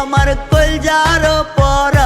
আমার কলজার পরা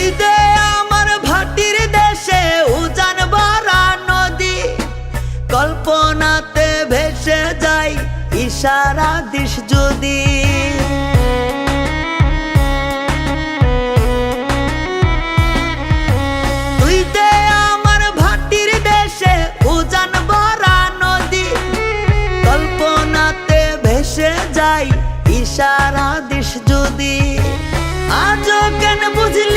তুই দে আমার ভাটির দেশে উজান ভরা নদী। কল্পনাতে ভেসে যাই ইশারা দিস যদি। ইশারা যদি। আজও কেন বুঝলি